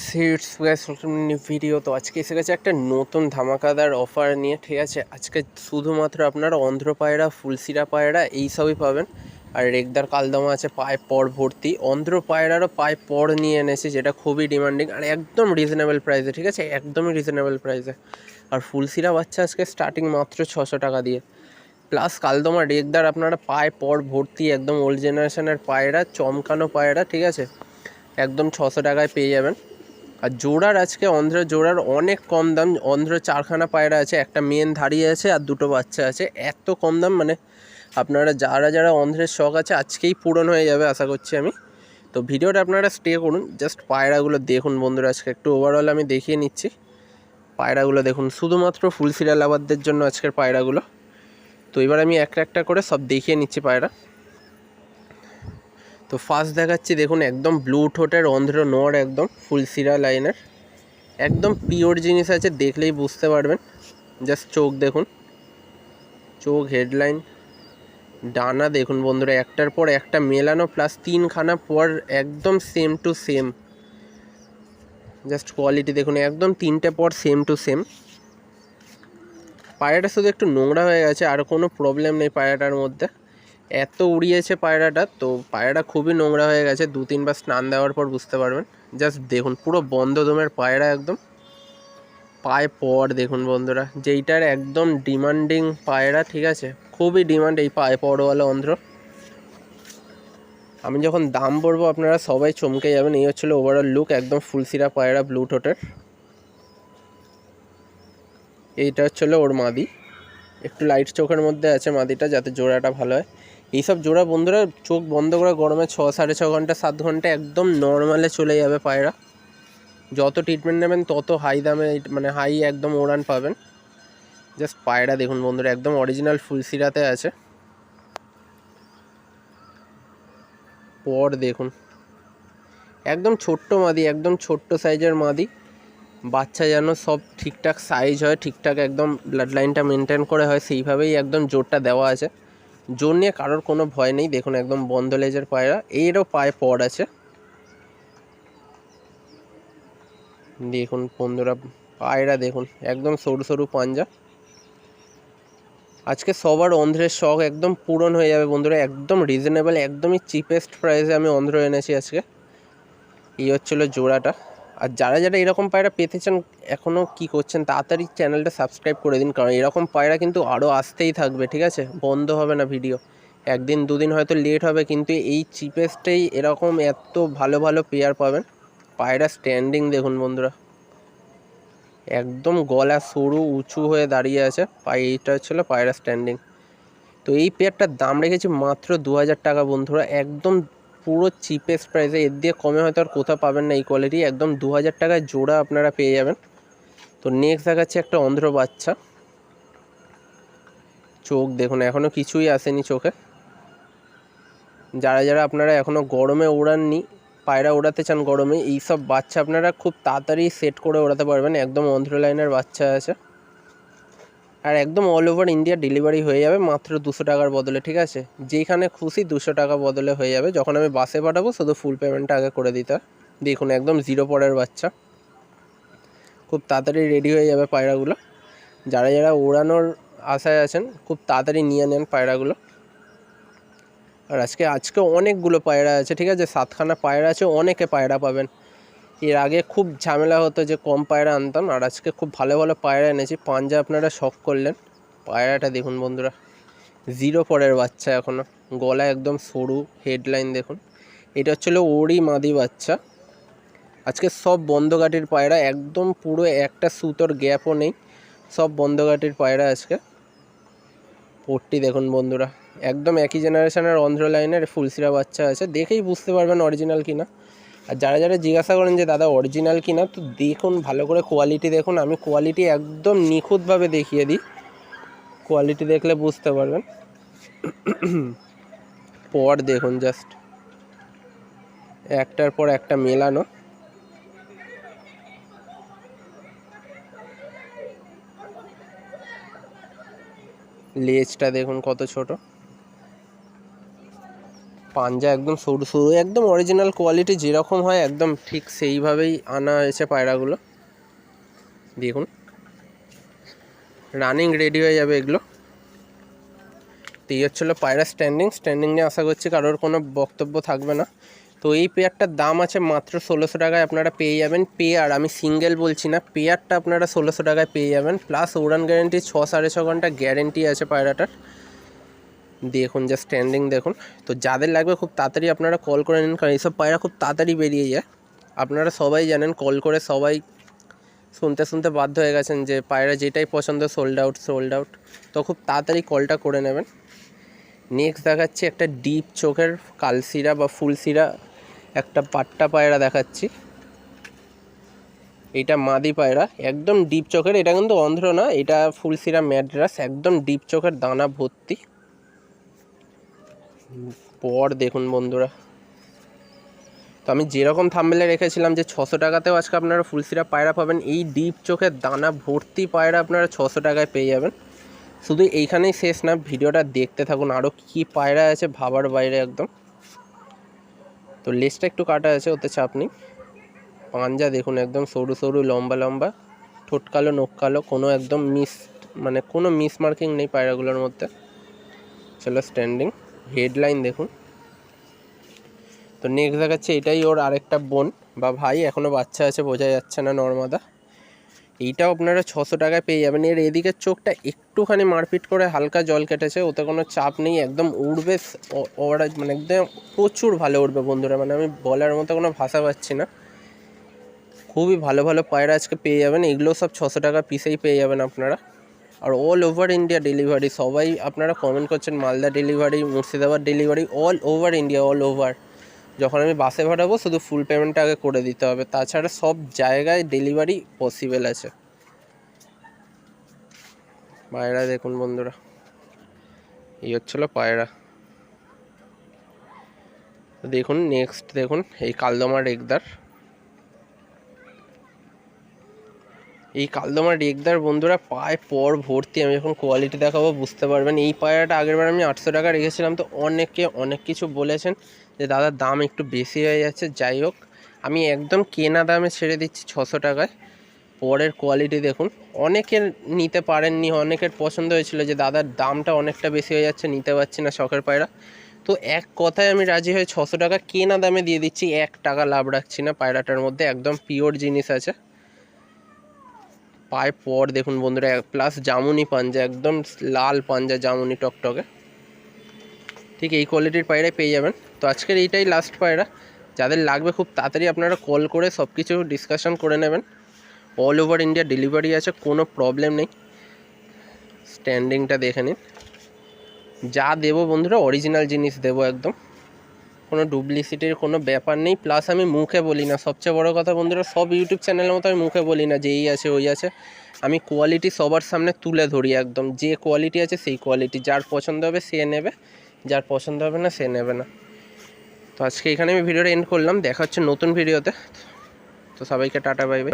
Seats new video তো আজকে এসে গেছে একটা নতুন ধামাকাদার অফার নিয়ে, ঠিক আছে? আজকে শুধুমাত্র আপনারা অন্ধ্র পায়রা ফুলসিরা পায়রা এইসবই পাবেন। আর রেগদার কালদমা আছে, পায়ে পর ভর্তি। অন্ধ্র পায়রারও পায়ে পর নিয়ে এনেছি, যেটা খুবই ডিমান্ডিং আর একদম রিজনেবল প্রাইসে ঠিক আছে? একদমই রিজনেবল প্রাইসে আর ফুলসিরা বাচ্চা আজকে স্টার্টিং মাত্র ছশো টাকা দিয়ে। প্লাস কালদমা, রেগদার আপনারা পায়ে পর ভর্তি, একদম ওল্ড জেনারেশনের পায়রা, চমকানো পায়রা, ঠিক আছে? একদম ছশো টাকায় পেয়ে যাবেন। আর জোড়ার আজকে অন্ধ্র জোড়ার অনেক কম দাম। অন্ধ্র চারখানা পায়রা আছে, একটা মেন দাঁড়িয়ে আছে আর দুটো বাচ্চা আছে। এত কম দাম মানে আপনারা যারা যারা অন্ধ্রের শখ আছে, আজকেই পূরণ হয়ে যাবে আশা করছি আমি। তো ভিডিওটা আপনারা স্টে করুন জাস্ট পায়রাগুলো দেখুন বন্ধুরা, আজকে একটু ওভারঅল আমি দেখিয়ে নিচ্ছি। পায়রাগুলো দেখুন, শুধুমাত্র ফুল সিরিয়াল জন্য আজকের পায়রাগুলো। তো এবার আমি একটা একটা করে সব দেখিয়ে নিচ্ছি পায়রা। তো ফার্স্ট দেখাচ্ছি, দেখুন, একদম ব্লু ঠোঁটের, অন্ধ্র নোয়ার একদম ফুল সিরা লাইনের একদম পিওর জিনিস আছে, দেখলেই বুঝতে পারবেন। জাস্ট চোখ দেখুন। চোখ হেডলাইন ডানা দেখুন বন্ধুরা, একটার পর একটা মেলানো প্লাস তিনখানা পর একদম same to same just quality দেখুন, একদম তিনটে পর সেম টু সেম পায়রাটা শুধু একটু নোংরা হয়ে গেছে, আর কোনো প্রবলেম নেই পায়রাটার মধ্যে। এত উড়িয়েছে পায়রাটা, তো পায়রাটা খুবই নোংরা হয়ে গেছে। দু তিনবার স্নান দেওয়ার পর বুঝতে পারবেন। জাস্ট দেখুন, পুরো বন্ধ দমের পায়রা একদম। পায়ে পর দেখুন বন্ধুরা, যেইটার একদম ডিমান্ডিং পায়রা, ঠিক আছে? খুবই ডিমান্ড এই পায়ে পরওয়ালা অন্ধ্র। আমি যখন দাম পড়ব, আপনারা সবাই চমকে যাবেন। এই হচ্ছিল ওভারঅল লুক একদম ফুলসিরা পায়রা ব্লু টোটের এইটা হচ্ছিল ওর মাদি। একটু লাইট চোখের মধ্যে আছে মাদিটা, যাতে জোড়াটা ভালো হয়। এইসব জোড়া বন্ধুরা চোখ বন্ধ করে গরমে ছ, সাড়ে ছ ঘণ্টা, সাত ঘণ্টা একদম নর্মালে চলে যাবে পায়রা। যত ট্রিটমেন্ট নেবেন, তত হাই দামে মানে হাই একদম ওড়ান পাবেন। জাস্ট পায়রা দেখুন বন্ধুরা, একদম অরিজিনাল ফুলসিরাতে আছে। পর দেখুন। একদম ছোট্ট মাদি, একদম ছোট্ট সাইজের মাদি। বাচ্চা যেন সব ঠিকঠাক সাইজ হয়, ঠিকঠাক একদম ব্লাড লাইনটা মেনটেন করে হয়, সেইভাবেই একদম জোরটা দেওয়া আছে। জোর নিয়ে কারোর কোনো ভয় নেই। দেখুন, একদম বন্ধ লেজের পায়রা। এরও পায়ে পড় আছে। দেখুন বন্ধুরা, পায়রা দেখুন, একদম সরু সরু পাঞ্জা। আজকে সবার অন্ধ্রের শখ একদম পূরণ হয়ে যাবে বন্ধুরা, একদম রিজনেবল একদমই চিপেস্ট প্রাইসে আমি অন্ধ্র এনেছি আজকে। এই হচ্ছিল জোড়াটা। আর যারা যারা এরকম পায়রা পেতে চান এখনও কী করছেন, তাড়াতাড়ি চ্যানেলটা সাবস্ক্রাইব করে দিন। কারণ এরকম পায়রা কিন্তু আরও আসতেই থাকবে, ঠিক আছে? বন্ধ হবে না ভিডিও একদিন, দুদিন হয়তো লেট হবে, কিন্তু এই চিপেস্টেই এরকম এত ভালো ভালো পেয়ার পাবেন। পায়রা স্ট্যান্ডিং দেখুন বন্ধুরা। একদম গলা সরু, উঁচু হয়ে দাঁড়িয়ে আছে। এইটা হচ্ছিল পায়রা স্ট্যান্ডিং তো এই পেয়ারটার দাম রেখেছি মাত্র দু হাজার টাকা বন্ধুরা। একদম পুরো চিপেস্ট প্রাইসে এর দিয়ে কমে হয়তো আর কোথাও পাবেন না, এই কোয়ালিটি একদম দু হাজার টাকায় জোড়া আপনারা পেয়ে যাবেন। তো নেক্সট দেখাচ্ছে একটা অন্ধ্র বাচ্চা। চোখ দেখুন এখনও কিছুই আসেনি চোখে। যারা যারা আপনারা এখনও গরমে ওড়াননি, পায়রা ওড়াতে চান গরমে এই সব বাচ্চা আপনারা খুব তাড়াতাড়ি সেট করে ওড়াতে পারবেন। একদম অন্ধ্র লাইনের বাচ্চা আছে। আর একদম অল ওভার ইন্ডিয়া ডেলিভারি হয়ে যাবে মাত্র দুশো টাকার বদলে, ঠিক আছে? যেখানে খুশি দুশো টাকা বদলে হয়ে যাবে। যখন আমি বাসে পাঠাবো, শুধু ফুল পেমেন্টটা আগে করে দিতে হয়। দেখুন, একদম জিরো পরের বাচ্চা। খুব তাড়াতাড়ি রেডি হয়ে যাবে পায়রাগুলো। যারা যারা ওড়ানোর আশায় আছেন, খুব তাড়াতাড়ি নিয়ে নেন পায়রাগুলো। আর আজকে আজকে অনেকগুলো পায়রা আছে, ঠিক আছে? সাতখানা পায়রা আছে, অনেকে পায়রা পাবেন। এর আগে খুব ঝামেলা হতো যে কম পায়রা আনতাম, আর আজকে খুব ভালো ভালো পায়রা এনেছি। পাঞ্জা আপনারা শখ করলেন। পায়রাটা দেখুন বন্ধুরা জিরো পরের বাচ্চা এখনও গলা একদম সরু হেডলাইন দেখুন। এটা হচ্ছিল ওরই মাদি বাচ্চা। আজকে সব বন্ধঘাটির পায়রা, একদম পুরো একটা সুতোর গ্যাপও নেই। সব বন্ধঘাটির পায়রা আজকে। পট্টি দেখুন বন্ধুরা, একদম একই জেনারেশনের অন্ধ্র লাইনের ফুলসিরা বাচ্চা আছে। দেখেই বুঝতে পারবেন অরিজিনাল কিনা। আর যারা যারা জিজ্ঞাসা করেন যে, দাদা অরিজিনাল কিনা তো দেখুন, ভালো করে কোয়ালিটি দেখুন। আমি কোয়ালিটি একদম নিখুঁতভাবে দেখিয়ে দিই। কোয়ালিটি দেখলে বুঝতে পারবেন। পর দেখুন জাস্ট একটার পর একটা মেলানো। লেজটা দেখুন কত ছোট। পাঞ্জা একদম সরু সরু, একদম অরিজিনাল কোয়ালিটি যেরকম হয়, একদম ঠিক সেইভাবেই আনা হয়েছে পায়রাগুলো। দেখুন রানিং রেডি হয়ে যাবে এগুলো। তো এই হচ্ছিল পায়রা স্ট্যান্ডিং স্ট্যান্ডিং নিয়ে আশা করছি কারোর কোনো বক্তব্য থাকবে না। তো এই পেয়ারটার দাম আছে মাত্র ষোলোশো টাকায় আপনারা পেয়ে যাবেন। পেয়ার, আমি সিঙ্গেল বলছি না, পেয়ারটা আপনারা ষোলোশো টাকায় পেয়ে যাবেন। প্লাস উড়ান গ্যারেন্টি ছ সাড়ে ছ ঘণ্টা গ্যারেন্টি আছে পায়রাটার। দেখুন যা স্ট্যান্ডিং দেখুন। তো যাদের লাগবে খুব তাড়াতাড়ি আপনারা কল করে নিন, কারণ এইসব পায়রা খুব তাড়াতাড়ি বেরিয়ে যায়। আপনারা সবাই জানেন কল করে সবাই শুনতে শুনতে বাধ্য হয়ে গেছেন যে পায়রা যেটাই পছন্দ সোল্ড আউট সোল্ড আউট তো খুব তাড়াতাড়ি কলটা করে নেবেন। নেক্সট দেখাচ্ছি একটা ডিপ চোখের কালসিরা বা ফুলসিরা একটা পাট্টা পায়রা দেখাচ্ছি। এটা মাদি পায়রা, একদম ডিপ চোখের, এটা কিন্তু অন্ধ্র না, এটা ফুলসিরা ম্যাড্রাস, একদম ডিপ চোখের দানা ভর্তি। পর দেখুন বন্ধুরা। তো আমি যেরকম থাম্বেলে রেখেছিলাম যে ছশো টাকাতেও আজকে আপনারা ফুলসিরা পায়রা পাবেন, এই ডিপ চোখের দানা ভর্তি পায়রা আপনারা ছশো টাকায় পেয়ে যাবেন। শুধু এইখানেই শেষ না, ভিডিওটা দেখতে থাকুন আরও কী পায়রা আছে ভাবার বাইরে একদম। তো লেসটা একটু কাটা আছে, ওতে চাপ নেই। পাঞ্জা দেখুন একদম সরু সরু, লম্বা লম্বা, ঠোঁট কালো কালো, কোনো একদম মিস মানে কোনো মিস মার্কিং নেই পায়রাগুলোর মধ্যে। চলো স্ট্যান্ডিং হেডলাইন দেখুন। তো নেক্সট দেখাচ্ছে, এটাই ওর আরেকটা বোন। বা ভাই এখনও বাচ্চা আছে, বোঝা যাচ্ছে না নর্মাদা। এইটাও আপনারা ছশো টাকায় পেয়ে যাবেন। এর এদিকের চোখটা একটুখানি মারপিট করে হালকা জল কেটেছে, ওতে কোনো চাপ নেই, একদম উড়বে ওরা মানে একদম প্রচুর ভালো উঠবে বন্ধুরা। মানে আমি বলার মতো কোনো ভাষা পাচ্ছি না। খুবই ভালো ভালো পায়রা আজকে পেয়ে যাবেন। এগুলো সব ছশো টাকা পিসেই পেয়ে যাবেন আপনারা। আর অল ওভার ইন্ডিয়া ডেলিভারি সবাই আপনারা কমেন্ট করছেন, Malda delivery Murshidabad delivery all over India all over যখন আমি বাসে ভাড়াবো, শুধু ফুল পেমেন্টটা আগে করে দিতে হবে। তাছাড়া সব জায়গায় ডেলিভারি পসিবল আছে। পায়রা দেখুন বন্ধুরা। এই হচ্ছিল পায়রা। দেখুন নেক্সট দেখুন, এই কালদমা রেগদার এই কালদমা রেগদার বন্ধুরা পায়ে পর ভর্তি, আমি যখন কোয়ালিটি দেখাবো বুঝতে পারবেন। এই পায়রাটা আগেরবার আমি আটশো টাকা রেখেছিলাম, তো অনেকে, অনেক কিছু বলেছেন যে দাদার দাম একটু বেশি হয়ে যাচ্ছে, যাই হোক। আমি একদম কেনা দামে ছেড়ে দিচ্ছি ছশো টাকায়। পরের কোয়ালিটি দেখুন। অনেকের নিতে পারেননি, অনেকের পছন্দ হয়েছিল যে দাদার দামটা অনেকটা বেশি হয়ে যাচ্ছে, নিতে পারছি না শখের পায়রা। তো এক কথায় আমি রাজি হয়ে ছশো টাকা কেনা দামে দিয়ে দিচ্ছি, এক টাকা লাভ রাখছি না পায়রাটার মধ্যে, একদম পিওর জিনিস আছে। পায়ে পর দেখুন বন্ধুরা প্লাস জামুনি পাঞ্জা, একদম লাল পাঞ্জা জামুনি টকটকে। ঠিক এই কোয়ালিটির পায়রাই পেয়ে যাবেন। তো আজকের এইটাই লাস্ট পায়রা। যাদের লাগবে খুব তাড়াতাড়ি আপনারা কল করে সব কিছু ডিসকাশন করে নেবেন। অল ওভার ইন্ডিয়া ডেলিভারি আছে, কোনো প্রবলেম নেই। স্ট্যান্ডিংটা দেখে নিন। যা দেবো বন্ধুরা অরিজিনাল জিনিস দেবো একদম। কোনো ডুপ্লিসিটির কোনো ব্যাপার নেই। প্লাস আমি মুখে বলি না। সবচেয়ে বড় কথা বন্ধুরা, সব ইউটিউব চ্যানেলের মতো আমি মুখে বলি না যে এই আছে, ওই আছে। আমি কোয়ালিটি সবার সামনে তুলে ধরি একদম। যে কোয়ালিটি আছে সেই কোয়ালিটি যার পছন্দ হবে সে নেবে, যার পছন্দ হবে না সে নেবে না। তো আজকে এখানে আমি ভিডিওটা এন্ড করলাম। দেখা হচ্ছে নতুন ভিডিওতে তো। সবাইকে টাটা বাই বাই